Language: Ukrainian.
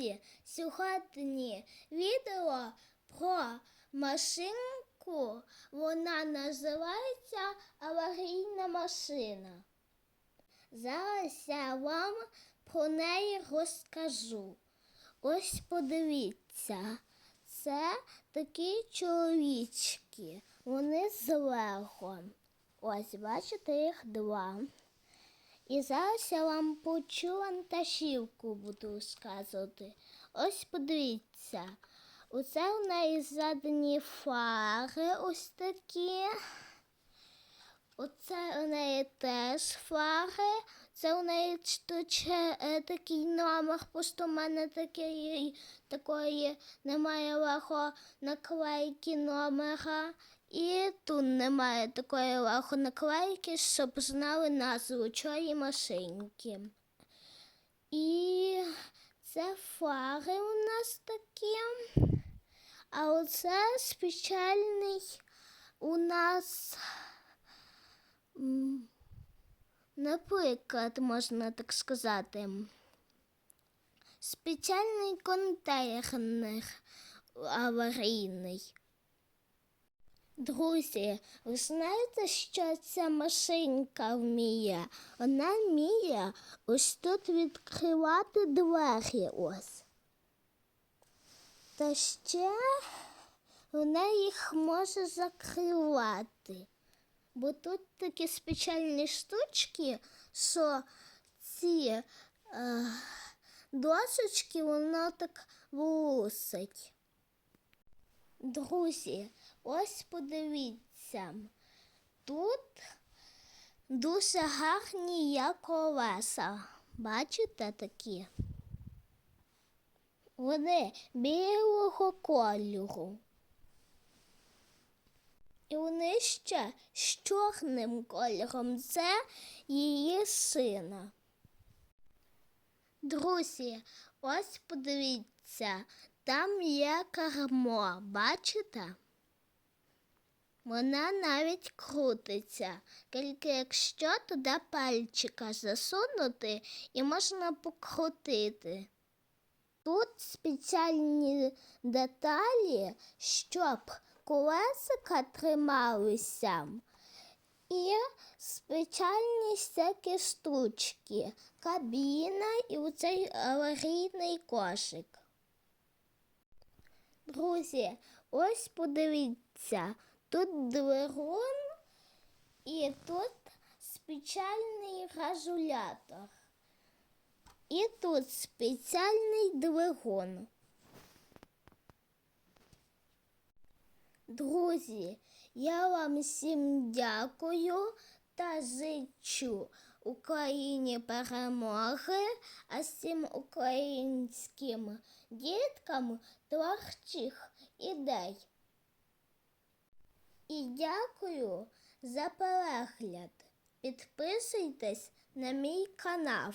Друзі, сьогодні відео про машинку. Вона називається аварійна машина. Зараз я вам про неї розкажу. Ось подивіться, це такі чоловічки. Вони зверху. Ось, бачите, їх два. І зараз я вам почу вантажівку буду розказувати. Ось подивіться. Оце у неї задані фари ось такі. Оце у неї теж фари. Це у неї е, такий номер, просто в мене такої, такої немає легко наклейки номера. І тут немає такої легко наклейки, щоб знали назву цієї машинки. І це фари у нас такі. А оце спеціальний у нас, наприклад, можна так сказати, спеціальний контейнер аварійний. Друзі, ви знаєте, що ця машинка вміє? Вона вміє ось тут відкривати двері ось. Та ще вона їх може закривати. Бо тут такі спеціальні штучки, що ці е, досочки воно так вусить. Друзі, ось подивіться. Тут дуже гарні є колеса. Бачите такі? Вони білого кольору. І вони ще з чорним кольором. Це її сина. Друзі, ось подивіться, там є кермо, бачите? Вона навіть крутиться, тільки якщо туди пальчика засунути і можна покрутити. Тут спеціальні деталі, щоб колесика трималися. І спеціальні всякі штучки, кабіна і оцей аварійний кошик. Друзі, ось подивіться, тут двигун і тут спеціальний регулятор. І тут спеціальний двигун. Друзі, я вам всім дякую та зичу Україні перемоги, а всім українським діткам творчих ідей. І дякую за перегляд. Підписуйтесь на мій канал.